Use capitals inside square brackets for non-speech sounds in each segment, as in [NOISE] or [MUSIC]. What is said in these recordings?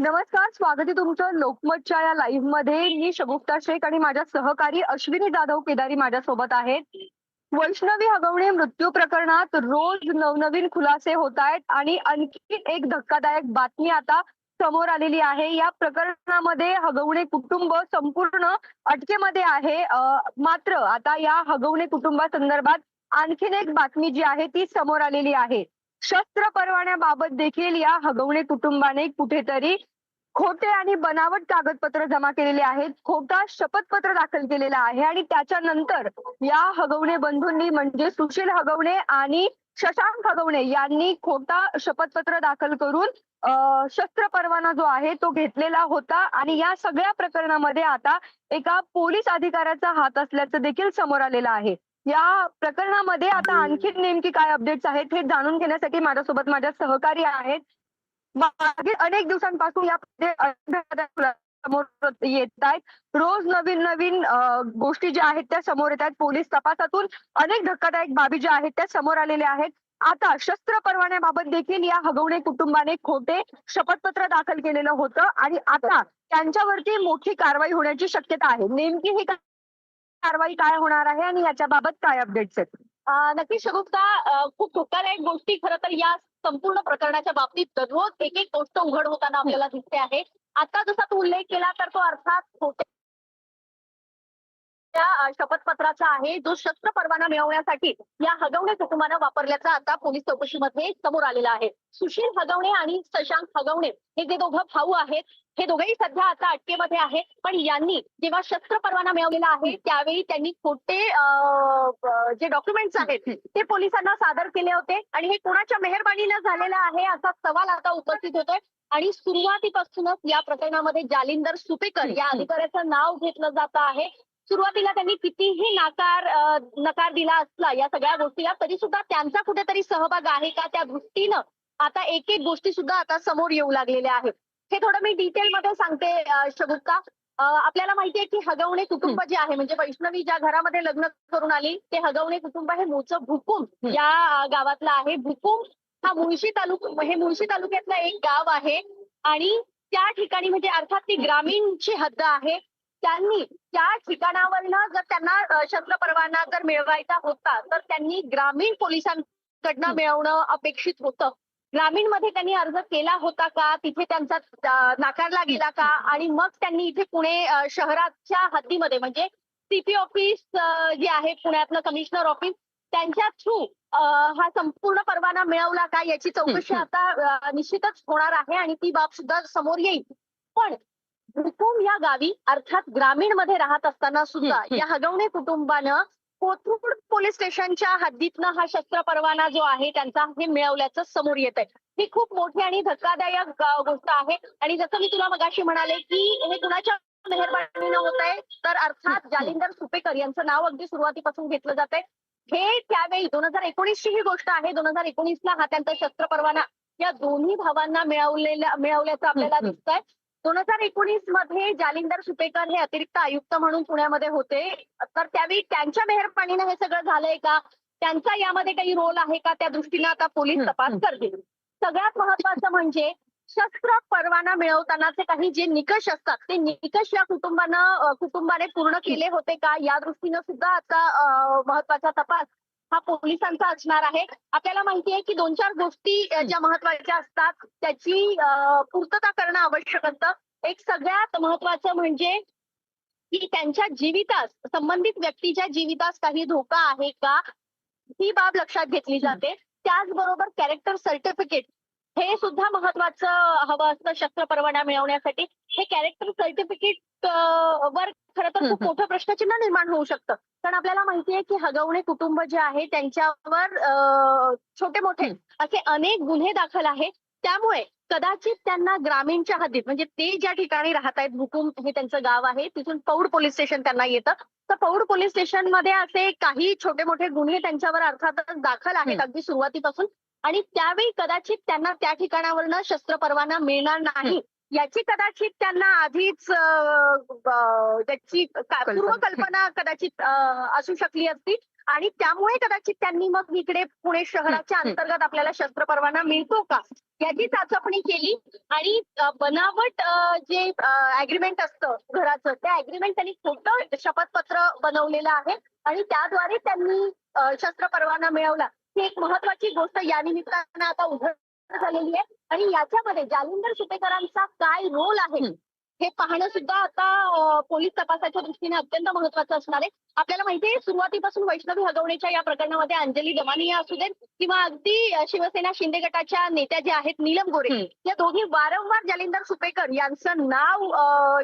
नमस्कार स्वागत आहे तुमचं लोकमतच्या या लाईव्हमध्ये. मी शगुप्ता शेख आणि माझ्या सहकारी अश्विनी जाधव केदारी माझ्यासोबत आहेत. वैष्णवी हगवणे मृत्यू प्रकरणात रोज नवनवीन खुलासे होत आहेत आणि आणखी एक धक्कादायक बातमी आता समोर आलेली आहे. या प्रकरणामध्ये हगवणे कुटुंब संपूर्ण अटकेमध्ये आहे. मात्र आता या हगवणे कुटुंबासंदर्भात आणखीन एक बातमी जी आहे ती समोर आलेली आहे. शस्त्र परवान्याबाबत देखील या हगवणे कुटुंबाने कुठेतरी खोटे आणि बनावट कागदपत्र जमा केलेले आहेत. खोटा शपथपत्र दाखल केलेला आहे आणि त्याच्यानंतर या हगवणे बंधूंनी म्हणजे सुशील हगवणे आणि शशांक हगवणे यांनी खोटा शपथपत्र दाखल करून शस्त्र परवाना जो आहे तो घेतलेला होता. आणि या सगळ्या प्रकरणामध्ये आता एका पोलीस अधिकाऱ्याचा हात असल्याचं देखील समोर आलेलं आहे. या प्रकरणामध्ये आता आणखी नेमकी काय अपडेट्स आहेत हे जाणून घेण्यासाठी माझ्यासोबत माझ्या सहकारी आहेत. मागील अनेक दिवसांपासून या समोर येत आहेत. रोज नवीन नवीन गोष्टी ज्या आहेत त्या समोर येत आहेत. पोलीस तपासातून अनेक धक्कादायक बाबी ज्या आहेत त्या समोर आलेल्या आहेत. आता शस्त्र परवान्याबाबत देखील या हगवणे कुटुंबाने खोटे शपथपत्र दाखल केलेलं होतं आणि आता त्यांच्यावरती मोठी कारवाई होण्याची शक्यता आहे. नेमकी ही कारवाई काय होणार आहे आणि याच्याबाबत काय अपडेट्स आहेत? नक्की नक्कीच शगुप्ता खूप धोकादायक गोष्टी. खरं तर या संपूर्ण प्रकरणाच्या बाबतीत दररोज एक एक गोष्ट उघड होताना आपल्याला दिसते आहे. आता जसा तू उल्लेख केला तर तो अर्थात शपथपत्राचा आहे जो शस्त्र परवाना मिळवण्यासाठी या हगवणे कुटुंबानं वापरल्याचा आता पोलीस चौकशीमध्ये समोर आलेला आहे. सुशील हगवणे आणि शशांक हगवणे हे जे दोघं भाऊ आहेत हे दोघेही सध्या आता अटकेमध्ये आहेत पण यांनी जेव्हा शस्त्र परवाना मिळवलेला आहे त्यावेळी त्यांनी खोटे जे डॉक्युमेंट्स आहेत ते पोलिसांना सादर केले होते. आणि हे कोणाच्या मेहरबानीनं झालेलं आहे असा सवाल आता उपस्थित होतोय. आणि सुरुवातीपासूनच या प्रकरणामध्ये जालिंदर सुपेकर या [CLEARS THROAT] अधिकाऱ्याचं नाव घेतलं जात आहे. सुरुवातीला त्यांनी कितीही नाकार नकार दिला असला या सगळ्या गोष्टीला तरी सुद्धा त्यांचा कुठेतरी सहभाग आहे का त्या दृष्टीनं? आता एक एक गोष्टी सुद्धा आता समोर येऊ लागलेल्या आहेत. हे थोडं मी डिटेलमध्ये सांगते शगुप्ता. आपल्याला माहितीये की हगवणे कुटुंब जे आहे म्हणजे वैष्णवी ज्या घरामध्ये लग्न करून आली ते हगवणे कुटुंब हे मूळचं भुकुम. या गावातलं आहे. भुकुम हा मुळशी तालुका हे मुळशी तालुक्यातलं एक गाव आहे. आणि त्या ठिकाणी म्हणजे अर्थात ती ग्रामीणची हद्द आहे. त्यांनी त्या ठिकाणावरनं जर त्यांना शस्त्र परवाना जर मिळवायचा होता तर त्यांनी ग्रामीण पोलिसांकडनं. मिळवणं अपेक्षित होतं. ग्रामीणमध्ये त्यांनी अर्ज केला होता का? तिथे त्यांचा नाकारला गेला का? आणि मग त्यांनी इथे पुणे शहराच्या हद्दीमध्ये म्हणजे सीपी ऑफिस जे आहे पुण्यातलं कमिशनर ऑफिस त्यांच्या थ्रू हा संपूर्ण परवाना मिळवला का? याची चौकशी. आता निश्चितच होणार आहे आणि ती बाब सुद्धा समोर येईल. पण भुकुम या गावी अर्थात ग्रामीणमध्ये राहत असताना सुद्धा. या हगवणे कुटुंबानं कोथरूड पोलीस स्टेशनच्या हद्दीतनं हा शस्त्र परवाना जो आहे त्यांचा हे मिळवल्याचं समोर येत आहे ही खूप मोठी आणि धक्कादायक गोष्ट आहे. आणि जसं मी तुला मगाशी म्हणाले की हे कुणाच्या मेहरबानीनं होत आहे तर अर्थात जालिंदर सुपेकर यांचं नाव अगदी सुरुवातीपासून घेतलं जात आहे हे त्यावेळी दोन हजार एकोणीसची ही गोष्ट आहे. दोन हजार एकोणीसला हा त्यांचा शस्त्र परवाना या दोन्ही भावांना मिळवलेल्या मिळवल्याचं आपल्याला हं, हं. दोन हजार एकोणीसमध्ये जालिंदर सुपेकर हे अतिरिक्त आयुक्त म्हणून पुण्यामध्ये होते. तर त्यावेळी त्यांच्या मेहरबानीनं हे सगळं झालंय का? त्यांचा यामध्ये काही रोल आहे का? त्या दृष्टीनं आता पोलीस तपास. करतील. सगळ्यात महत्वाचं म्हणजे शस्त्र परवाना मिळवतानाचे काही जे निकष असतात ते निकष या कुटुंबानं कुटुंबाने पूर्ण केले होते का? या दृष्टीनं सुद्धा आता महत्त्वाचा तपास हा पोलिसांचा असणार आहे. आपल्याला माहिती आहे की दोन चार गोष्टी ज्या महत्त्वाच्या असतात त्याची पूर्तता करणं आवश्यक असतं. एक सगळ्यात महत्वाचं म्हणजे की त्यांच्या जीवितास संबंधित व्यक्तीच्या जीवितास काही धोका आहे का ही बाब लक्षात घेतली जाते. त्याचबरोबर कॅरेक्टर सर्टिफिकेट हे सुद्धा महत्वाचं हवं असतं शस्त्र परवाना मिळवण्यासाठी हे कॅरेक्टर सर्टिफिकेट वर खरं तर खूप. मोठं प्रश्नचिन्ह निर्माण होऊ शकतं कारण आपल्याला माहिती आहे की हगवणे कुटुंब जे आहे त्यांच्यावर छोटे मोठे. असे अनेक गुन्हे दाखल आहेत त्यामुळे कदाचित त्यांना ग्रामीणच्या हद्दीत म्हणजे ते ज्या ठिकाणी राहत आहेत हुकुम हे त्यांचं गाव आहे तिथून पौड पोलीस स्टेशन त्यांना येतं तर पौड पोलीस स्टेशनमध्ये असे काही छोटे मोठे गुन्हे त्यांच्यावर अर्थातच दाखल आहेत. अगदी सुरुवातीपासून आणि त्यावेळी कदाचित त्यांना त्या ठिकाणावरनं शस्त्र परवाना मिळणार नाही. याची कदाचित त्यांना आधीच त्याची. पूर्वकल्पना कदाचित असू शकली असती. आणि त्यामुळे कदाचित त्यांनी मग इकडे पुणे शहराच्या. अंतर्गत आपल्याला शस्त्र परवाना मिळतो का? याची चाचपणी केली आणि बनावट जे अग्रीमेंट असतं घराचं त्या अग्रीमेंट त्यांनी खोटं शपथपत्र बनवलेलं आहे. आणि त्याद्वारे त्यांनी शस्त्र परवाना मिळवला. ही एक महत्वाची गोष्ट या निमित्तानं आता उघड झालेली आहे आणि याच्यामध्ये जालिंदर सुपेकरांचा काय रोल आहे. हे पाहणं सुद्धा आता पोलीस तपासाच्या दृष्टीने अत्यंत महत्वाचं असणार आहे आपल्याला माहितीये सुरुवातीपासून वैष्णवी हगवणेच्या या प्रकरणामध्ये अंजली दमानिया असू देत किंवा अगदी शिवसेना शिंदे गटाच्या नेत्या ज्या आहेत नीलम गोरे. या दोघी वारंवार जालिंदर सुपेकर यांचं नाव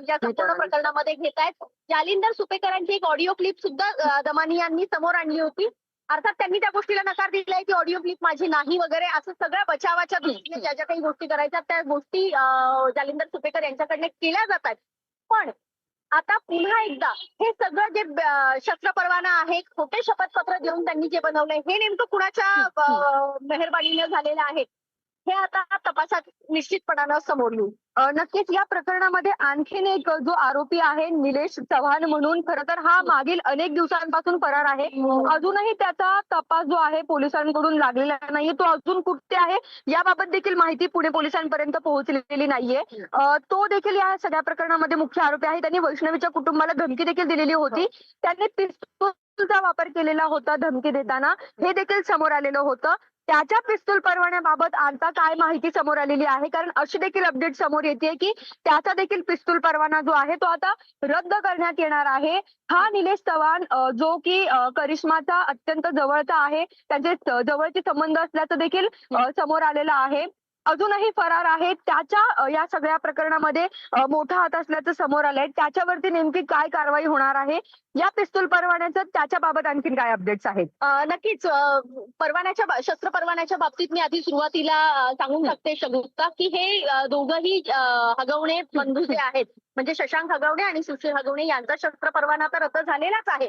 या संपूर्ण. प्रकरणामध्ये घेत आहेत जालिंदर सुपेकरांची एक ऑडिओ क्लिप सुद्धा अ, दमानी यांनी समोर आणली होती अर्थात त्यांनी त्या गोष्टीला नकार दिलाय की ऑडिओ क्लिप माझी नाही वगैरे असं सगळ्या बचावाच्या दृष्टीने. ज्या ज्या काही गोष्टी करायच्या त्या गोष्टी जालिंदर सुपेकर यांच्याकडनं केल्या जातात. पण आता पुन्हा एकदा हे सगळं जे शस्त्र परवाना आहे खोटे शपथपत्र देऊन त्यांनी जे बनवलंय हे नेमकं कुणाच्या मेहरबानीनं झालेलं आहे? हे आता तपासात निश्चितपणानं समोर येईल. नक्कीच या प्रकरणामध्ये आणखीन एक जो आरोपी आहे निलेश चव्हाण म्हणून खरं तर हा मागील अनेक दिवसांपासून फरार आहे. अजूनही त्याचा तपास जो आहे पोलिसांकडून लागलेला नाहीये. तो अजून कुठे आहे याबाबत देखील माहिती पुणे पोलिसांपर्यंत पोहोचलेली नाहीये. तो देखील या सगळ्या प्रकरणामध्ये मुख्य आरोपी आहे. त्यांनी वैष्णवीच्या कुटुंबाला धमकी देखील दिलेली होती. त्यांनी पिस्तूलचा वापर केलेला होता धमकी देताना. हे देखील समोर आलेलं होतं. त्याच्या पिस्तूल परवान्याबाबत आता काय माहिती समोर आलेली आहे? कारण अशी देखील अपडेट समोर येते की त्याचा देखील पिस्तूल परवाना जो आहे तो आता रद्द करण्यात येणार आहे. हा निलेश चव्हाण जो की करिश्माचा अत्यंत जवळचा आहे त्यांचे जवळचे संबंध असल्याचं देखील समोर आलेलं आहे. अजूनही फरार आहे त्याच्या या सगळ्या प्रकरणामध्ये मोठा हात असल्याचं समोर आलंय. त्याच्यावरती नेमकी काय कारवाई होणार आहे? या पिस्तूल परवान्याचं त्याच्याबाबत आणखीन काय अपडेट्स आहेत? नक्कीच. परवान्याच्या शस्त्र परवान्याच्या बाबतीत मी आधी सुरुवातीला सांगून टाकते शगुप्ता की हे दोघंही हगवणे बंधू जे आहेत. म्हणजे शशांक हगवणे आणि सुशील हगवणे यांचा शस्त्र परवाना तर रद्द झालेलाच आहे.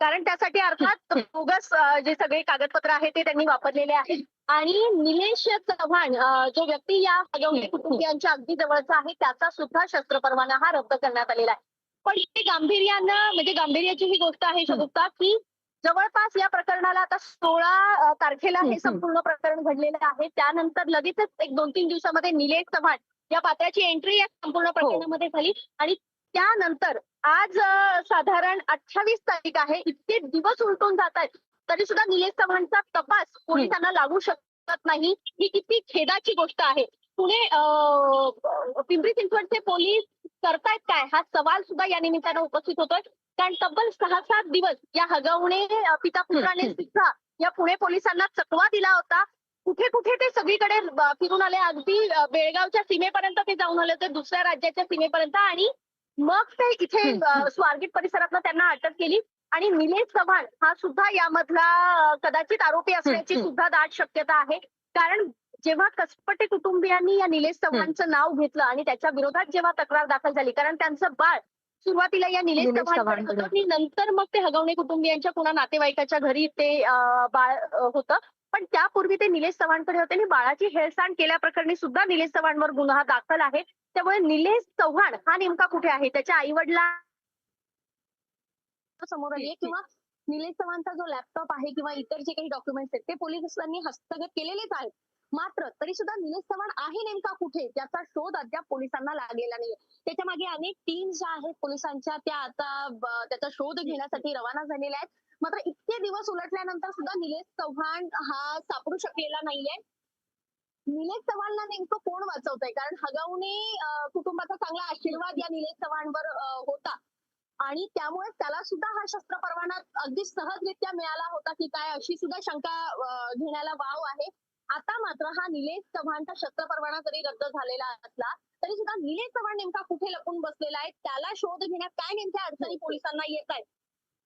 कारण त्यासाठी अर्थात [LAUGHS] बोगस जे सगळे कागदपत्र आहेत ते त्यांनी वापरलेले आहेत. आणि निलेश चव्हाण जो व्यक्ती या कुटुंबियांच्या अगदी जवळचा आहे त्याचा सुद्धा शस्त्र परवाना हा रद्द करण्यात आलेला आहे. पण इथे गांभीर्यानं म्हणजे गांभीर्याची ही गोष्ट आहे शगुप्ता की जवळपास या प्रकरणाला आता सोळा तारखेला हे. संपूर्ण प्रकरण घडलेलं आहे. त्यानंतर लगेचच एक दोन तीन दिवसामध्ये निलेश चव्हाण या पात्राची एंट्री या संपूर्ण प्रकरणामध्ये झाली. आणि त्यानंतर आज साधारण अठ्ठावीस तारीख आहे. इतके दिवस उलटून जात आहेत. तरी सुद्धा निलेश चव्हाणचा तपास पोलिसांना लागू शकत नाही. ही किती खेदाची गोष्ट आहे. पुणे पिंपरी चिंचवडचे पोलीस करतायत काय? हा सवाल सुद्धा या निमित्तानं उपस्थित होतोय. कारण तब्बल सहा सात दिवस या हगवणे पिता पुत्राने. सुद्धा या पुणे पोलिसांना चकवा दिला होता. कुठे कुठे ते सगळीकडे फिरून आले. अगदी बेळगावच्या सीमेपर्यंत ते जाऊन आले होते. दुसऱ्या राज्याच्या सीमेपर्यंत आणि मग ते इथे अ, स्वारगेट परिसरातनं त्यांना अटक केली आणि निलेश चव्हाण हा सुद्धा यामधला अ, कदाचित आरोपी असण्याची हम्म. सुद्धा दाट शक्यता आहे कारण जेव्हा कसपटे कुटुंबियांनी या निलेश चव्हाणचं नाव घेतलं आणि त्याच्या विरोधात जेव्हा तक्रार दाखल झाली कारण त्यांचं बाळ सुरुवातीला या निलेश निलेश चव्हाणकडे चव्हाणकडे. होतं आणि नंतर मग ते हगवणे कुटुंबियांच्या पुन्हा नातेवाईकाच्या घरी ते अ, बाळ अ, होतं पण त्यापूर्वी ते निलेश चव्हाणकडे होते आणि बाळाची हेळसांड केल्याप्रकरणी सुद्धा निलेश चव्हाणवर गुन्हा दाखल आहे. त्यामुळे निलेश चव्हाण हा नेमका कुठे आहे? त्याच्या आई वडिला समोर आली किंवा निलेश चव्हाणचा जो लॅपटॉप आहे किंवा इतर जे काही डॉक्युमेंट्स आहेत ते पोलिसांनी हस्तगत केलेलेच आहेत. मात्र तरी सुद्धा निलेश चव्हाण आहे नेमका कुठे? त्याचा शोध अद्याप पोलिसांना लागलेला नाहीये. त्याच्यामागे अनेक टीम्स ज्या आहेत पोलिसांच्या त्या आता त्याचा शोध घेण्यासाठी रवाना झालेल्या आहेत. मात्र इतके दिवस उलटल्यानंतर सुद्धा निलेश चव्हाण हा सापडू शकलेला नाहीये. निलेश चव्हाणला नेमकं कोण वाचवतंय? कारण हगवणे कुटुंबाचा चांगला आशीर्वाद या निलेश चव्हाणवर होता. आणि त्यामुळे त्याला सुद्धा हा शस्त्र परवाना अगदी सहजरित्या मिळाला होता की काय अशी सुद्धा शंका घेण्याला वाव आहे. आता मात्र हा निलेश चव्हाणचा शस्त्र परवाना जरी रद्द झालेला असला तरी सुद्धा निलेश चव्हाण नेमका कुठे लपून बसलेला आहे? त्याला शोध घेण्यात काय नेमक्या अडचणी पोलिसांना येत आहेत?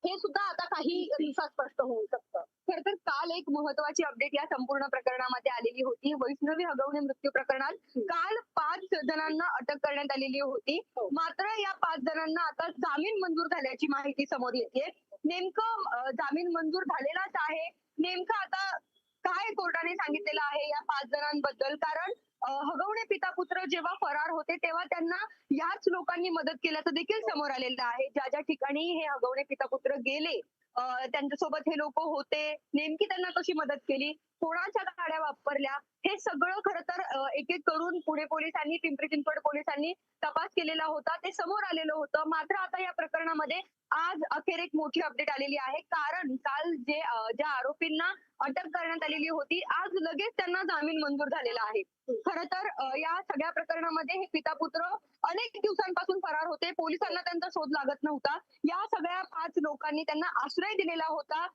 हे सुद्धा आता काही दिवसात स्पष्ट होऊ शकतं. खर तर काल एक महत्वाची अपडेट या संपूर्ण प्रकरणामध्ये आलेली होती. वैष्णवी हगवणे मृत्यू प्रकरणात काल पाच जणांना अटक करण्यात आलेली होती. हो. मात्र या पाच जणांना आता जामीन मंजूर झाल्याची माहिती समोर येते नेमकं जामीन मंजूर झालेलाच आहे. नेमकं आता काय कोर्टाने सांगितलेलं आहे या पाच जणांबद्दल? कारण हगवणे पिता पुत्र जेव्हा फरार होते तेव्हा त्यांना याच लोकांनी मदत केल्याचं देखील समोर आलेलं आहे. ज्या ज्या ठिकाणी हे हगवणे पिता पुत्र गेले त्यांच्यासोबत हे लोक होते. नेमकी त्यांना कशी मदत केली? कोणाच्या गाड्या वापरल्या? हे सगळं खरं तर एक एक करून पुणे पोलिसांनी पिंपरी चिंचवड पोलिसांनी तपास केलेला होता. ते समोर आलेलं होतं. मात्र आता या प्रकरणामध्ये आज अखेर एक मोठी अपडेट आलेली आहे. कारण काल जे ज्या आरोपींना अटक करण्यात आलेली होती आज लगेच त्यांना जामीन मंजूर झालेला आहे. खर तर या सगळ्या प्रकरणामध्ये हे पिता पुत्र अनेक दिवसांपासून फरार होते. पोलिसांना त्यांचा शोध लागत नव्हता. या सगळ्या पाच लोकांनी त्यांना आश्रय दिलेला होता.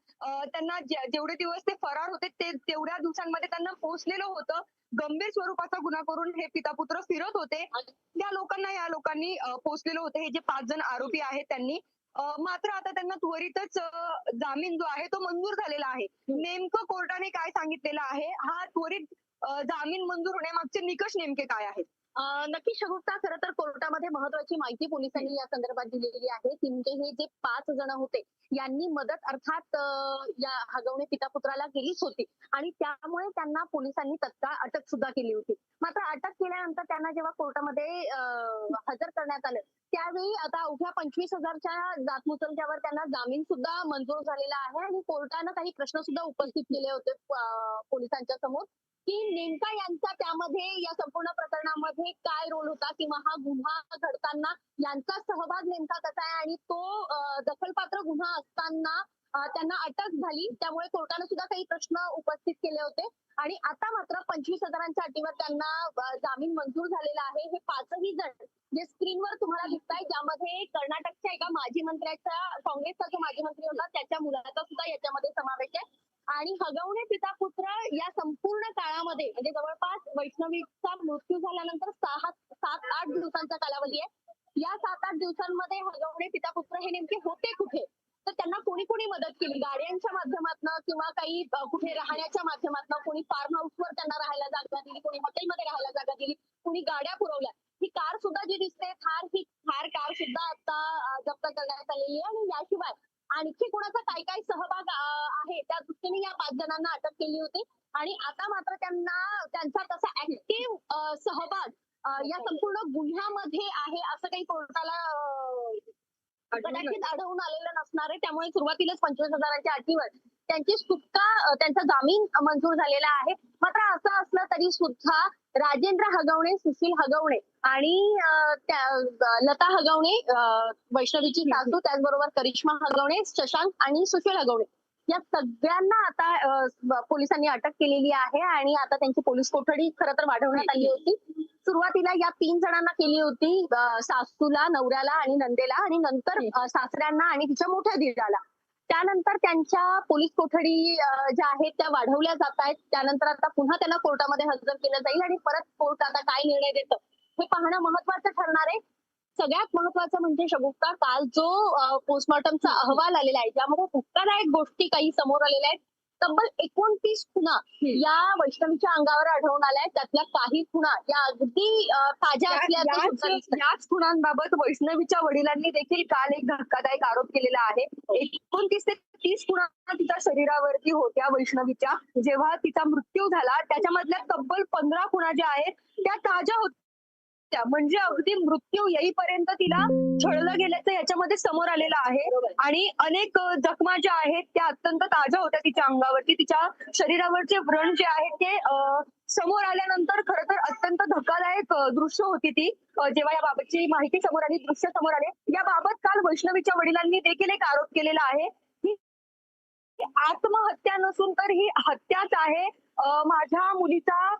त्यांना जेवढे दिवस ते फरार होते ते तेवढ्या दिवसांमध्ये त्यांना पोहोचलेलं होतं. गंभीर स्वरूपाचा गुन्हा करून हे पिता पुत्र फिरत होते. त्या लोकांना या लोकांनी पोचलेलं होतं. हे जे पाच जण आरोपी आहेत त्यांनी. मात्र आता त्यांना त्वरितच जामीन जो आहे तो मंजूर झालेला आहे. नेमकं कोर्टाने काय सांगितलेलं आहे? हा त्वरित जामीन मंजूर होण्यामागचे निकष नेमके काय आहेत? नक्की शगुप्ता खरं तर कोर्टामध्ये महत्वाची माहिती पोलिसांनी या संदर्भात दिलेली आहे. की म्हणजे हे जे पाच जण होते यांनी मदत अर्थात या हगवणे पिता पुत्राला केलीच होती. आणि त्यामुळे त्यांना पोलिसांनी तत्काळ अटक सुद्धा केली होती. मात्र अटक केल्यानंतर त्यांना जेव्हा कोर्टामध्ये अं, हजर करण्यात आलं त्यावेळी आता अवघ्या पंचवीस हजारच्या जातमुचलक्यावर त्यांना जामीन सुद्धा मंजूर झालेला आहे. आणि कोर्टानं काही प्रश्न सुद्धा उपस्थित केले होते पोलिसांच्या समोर. की नेमका यांचा त्यामध्ये या संपूर्ण प्रकरणामध्ये काय रोल होता किंवा हा गुन्हा घडताना यांचा सहभाग नेमका कसा आहे? आणि तो दखलपात्र गुन्हा असताना त्यांना अटक झाली. त्यामुळे कोर्टाने सुद्धा काही प्रश्न उपस्थित केले होते. आणि आता मात्र पंचवीस हजारांच्या अटीवर त्यांना जामीन मंजूर झालेला आहे. हे पाचही जण जे स्क्रीनवर तुम्हाला दिसत आहे ज्यामध्ये कर्नाटकच्या एका माजी मंत्र्याचा काँग्रेसचा जो माजी मंत्री होता त्याच्या मुलाचा सुद्धा याच्यामध्ये समावेश आहे. आणि हगवणे पिता पुत्र या संपूर्ण काळामध्ये म्हणजे जवळपास वैष्णवीचा मृत्यू झाल्यानंतर सहा सात आठ दिवसांचा कालावधी आहे. या सात आठ दिवसांमध्ये हगवणे पिता पुत्र हे नेमके होते कुठे? तर त्यांना कोणी कोणी मदत केली? गाड्यांच्या माध्यमातून किंवा काही कुठे राहण्याच्या माध्यमातून कोणी फार्म हाऊसवर त्यांना राहायला जागा दिली कोणी हॉटेलमध्ये राहायला जागा दिली कोणी गाड्या पुरवल्या? ही कार सुद्धा जी दिसते थार ही थार कार सुद्धा आता जप्त करण्यात आलेली आहे. आणि याशिवाय आणखी कोणाचा काय काय सहभाग आहे त्या दृष्टीने या पाच जणांना अटक केली होती. आणि आता मात्र त्यांना त्यांचा तसा ऍक्टिव्ह सहभाग या संपूर्ण गुन्ह्यामध्ये आहे असं काही कोर्टाला कदाचित आढळून आलेलं नसणार आहे. त्यामुळे सुरुवातीलाच पंचवीस हजारांच्या अटीवर त्यांची सुटका त्यांचा जामीन मंजूर झालेला आहे. मात्र असं असलं तरी सुद्धा राजेंद्र हगवणे सुशील हगवणे आणि लता हगवणे वैष्णवीची सासू त्याचबरोबर करिश्मा हगवणे शशांक आणि सुशील हगवणे या सगळ्यांना आता पोलिसांनी अटक केलेली आहे आणि आता त्यांची पोलीस कोठडी खरं तर वाढवण्यात आली होती. सुरुवातीला या तीन जणांना केली होती सासूला नवऱ्याला आणि नंदेला आणि नंतर सासऱ्यांना आणि तिच्या मोठ्या दीराला. त्यानंतर त्यांच्या पोलीस कोठडी ज्या आहेत त्या वाढवल्या जात आहेत. त्यानंतर आता पुन्हा त्यांना कोर्टामध्ये हजर केलं जाईल आणि परत कोर्ट आता काय निर्णय देतं हे पाहणं महत्वाचं ठरणार आहे. सगळ्यात महत्वाचं म्हणजे शगुप्ता काल जो पोस्टमॉर्टमचा अहवाल आलेला आहे ज्यामध्ये धक्कादायक गोष्टी काही समोर आलेल्या आहेत तब्बल एकोणतीस खुणा या वैष्णवीच्या अंगावर आढळून आल्या आहेत. त्यातल्या काही खुणा या अगदी ताज्या असल्याचं याच खुणांबाबत वैष्णवीच्या वडिलांनी देखील काल एक धक्कादायक आरोप केलेला आहे. एकोणतीस ते तीस खुणा तिच्या शरीरावरती होत्या वैष्णवीच्या. जेव्हा तिचा मृत्यू झाला त्याच्यामधल्या तब्बल पंधरा खुणा ज्या आहेत त्या ताज्या होत्या. म्हणजे अगदी मृत्यू येईपर्यंत तिला छळलं गेल्याचं याच्यामध्ये समोर आलेलं आहे. आणि अनेक जखमा ज्या आहेत त्या अत्यंत ताज्या होत्या तिच्या अंगावरती. तिच्या शरीरावरचे व्रण जे आहेत ते समोर आल्यानंतर खरं तर अत्यंत धक्कादायक दृश्य होती ती. जेव्हा या बाबतची माहिती समोर आली दृश्य समोर आले. याबाबत काल वैष्णवीच्या वडिलांनी देखील एक आरोप केलेला आहे. की आत्महत्या नसून तर ही हत्याच आहे. माझ्या मुलीचा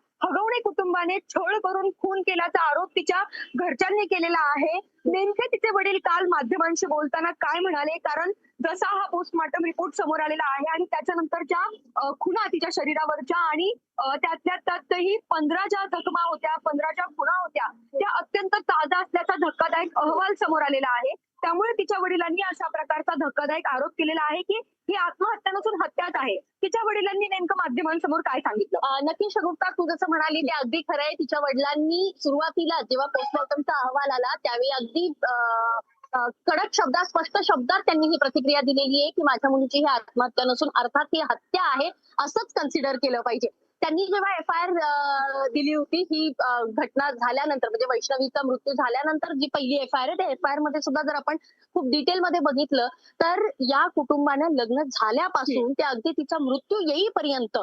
हगवणे छळ करून खून केल्याचा आरोप तिच्या घरच्यांनी केलेला आहे. नेमके तिचे वडील काल माध्यमांशी बोलताना काय म्हणाले? कारण जसा हा पोस्टमॉर्टम रिपोर्ट समोर आलेला आहे आणि त्याच्यानंतरच्या खुणा तिच्या शरीरावरच्या आणि त्यातल्या त्यातही पंधरा ज्या जखमा होत्या पंधरा ज्या खुणा होत्या त्या अत्यंत ताजा असल्याचा धक्कादायक अहवाल समोर आलेला आहे. त्यामुळे तिच्या वडिलांनी अशा प्रकारचा धक्कादायक आरोप केलेला आहे की ही आत्महत्या नसून हत्याच आहे. तिच्या वडिलांनी नेमकं माध्यमांसमोर काय सांगितलं? नक्की शगुप्ता तू जसं म्हणाली ते अगदी खरं आहे. तिच्या वडिलांनी सुरुवातीला जेव्हा पोस्टमॉर्टमचा अहवाल आला त्यावेळी अगदी कडक शब्दात स्पष्ट शब्दात त्यांनी ही प्रतिक्रिया दिलेली आहे की माझ्या मुलीची ही आत्महत्या नसून अर्थात ही हत्या आहे असंच कन्सिडर केलं पाहिजे. त्यांनी जेव्हा एफ आय आर दिली होती ही घटना झाल्यानंतर म्हणजे वैष्णवीचा मृत्यू झाल्यानंतर जी पहिली एफ आय आर आहे त्या एफ आय आरमध्ये सुद्धा जर आपण खूप डिटेल मध्ये बघितलं तर या कुटुंबानं लग्न झाल्यापासून ते अगदी तिचा मृत्यू येईपर्यंत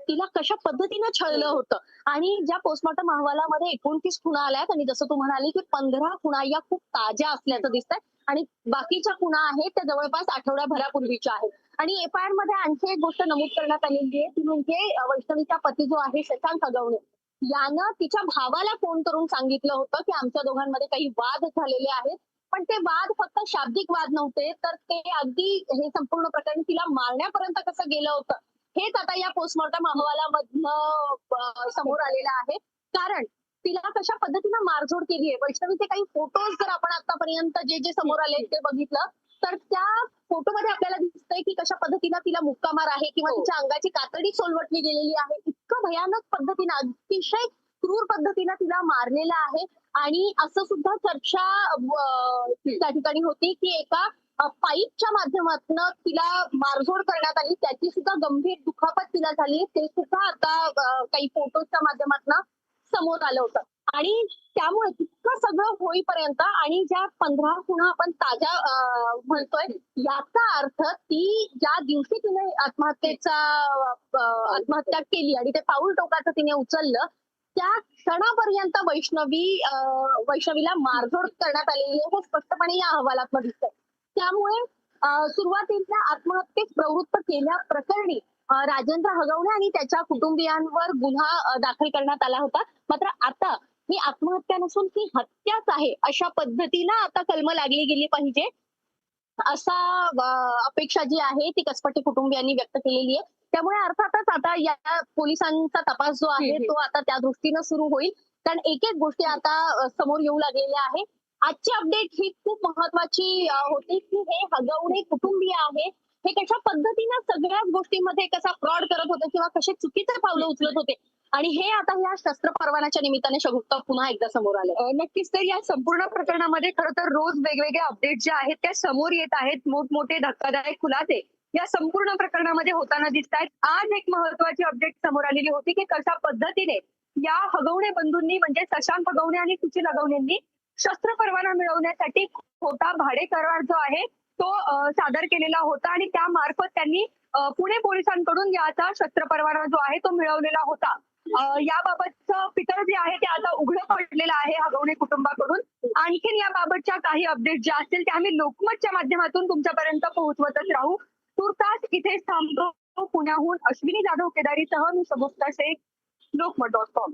तिला कशा पद्धतीनं छळलं होतं? आणि ज्या पोस्टमॉर्टम अहवालामध्ये एकोणतीस खुणा आल्यात आणि जसं तू म्हणाली की पंधरा खुणा या खूप ताज्या असल्याचं दिसतंय आणि बाकीच्या खुणा आहेत त्या जवळपास आठवड्याभरापूर्वीच्या आहेत. आणि एफ आय आरमध्ये आणखी एक गोष्ट नमूद करण्यात आलेली आहे ती म्हणजे वैष्णवीचा पती जो आहे शशांक अगवणे यानं तिच्या भावाला फोन करून सांगितलं होतं की आमच्या दोघांमध्ये काही वाद झालेले आहेत. पण ते वाद फक्त शाब्दिक वाद नव्हते तर ते अगदी हे संपूर्ण प्रकरण तिला मारण्यापर्यंत कसं गेलं होतं हेच आता या पोस्टमॉर्टम अहवालामधनं समोर आलेलं आहे. कारण तिला कशा पद्धतीनं मारझोड केली आहे वैष्णवीचे काही फोटोज जर आपण आतापर्यंत जे जे समोर आले ते बघितलं तर त्या फोटोमध्ये आपल्याला दिसतंय की कशा पद्धतीनं तिला मुक्का मार आहे किंवा हो. तिच्या अंगाची कातडी सोलवटली गेलेली आहे. इतकं भयानक पद्धतीनं अतिशय क्रूर पद्धतीनं तिला मारलेलं आहे. आणि असं सुद्धा चर्चा त्या ठिकाणी होती की एका पाईपच्या माध्यमातून तिला मारझोड करण्यात आली. त्याची सुद्धा गंभीर दुखापत तिला झाली. ते सुद्धा आता काही फोटोजच्या माध्यमातून समोर आलं होतं. आणि त्यामुळे इतकं सगळं होईपर्यंत आणि ज्या पंधरा खुणा आपण ताज्या म्हणतोय याचा अर्थ ती ज्या दिवशी तिने आत्महत्येचा आत्महत्या केली आणि ते पाऊल टोकाचं तिने उचललं त्या क्षणापर्यंत वैष्णवी अं, वैष्णवीला मारझोड करण्यात आलेली आहे हे स्पष्टपणे या अहवालात दिसतंय. त्यामुळे सुरुवातीतल्या सुरुवातीला आत्महत्येस प्रवृत्त केल्या प्रकरणी राजेंद्र हगवणे आणि त्याच्या कुटुंबियांवर गुन्हा दाखल करण्यात आला होता. मात्र आता ही आत्महत्या नसून ही हत्याच आहे अशा पद्धतीनं आता कलम लागली गेली पाहिजे. असा अपेक्षा जी आहे ती कसपट्टी कुटुंबियांनी व्यक्त केलेली आहे. त्यामुळे अर्थातच आता या पोलिसांचा तपास जो आहे. तो आता त्या दृष्टीनं सुरू होईल. कारण एक एक गोष्टी आता समोर येऊ लागलेल्या आहे. आजची अपडेट ही खूप महत्वाची होती की हे हगवणे कुटुंबीय आहे. हे कशा पद्धतीनं सगळ्याच गोष्टींमध्ये कसा फ्रॉड करत होते किंवा कसे चुकीचे पावलं उचलत होते आणि हे आता या शस्त्र परवानाच्या निमित्ताने शगुप्ता पुन्हा एकदा समोर आले. नक्कीच तर या संपूर्ण प्रकरणामध्ये खरं तर रोज वेगवेगळे अपडेट जे आहेत त्या समोर येत आहेत. मोठमोठे धक्कादायक खुलासे या संपूर्ण प्रकरणामध्ये होताना दिसत आहेत. आज एक महत्वाची अपडेट समोर आलेली होती की कशा पद्धतीने या हगवणे बंधूंनी म्हणजे शशांक हगवणे आणि सुशील हगवणेंनी शस्त्र परवाना मिळवण्यासाठी खोटा भाडे करार जो आहे तो सादर केलेला होता आणि त्यामार्फत त्यांनी पुणे पोलिसांकडून याचा शस्त्र परवाना जो आहे तो मिळवलेला होता. याबाबतचं पितळ जे आहे ते आता उघडं पडलेलं आहे हगवणे कुटुंबाकडून. आणखीन याबाबतच्या काही अपडेट ज्या असतील त्या आम्ही लोकमतच्या माध्यमातून तुमच्यापर्यंत पोहोचवतच राहू. तुर्तास इथेच थांबतो. पुण्याहून अश्विनी जाधव केदारीसह मी समुक्ता शेख लोकमत डॉट कॉम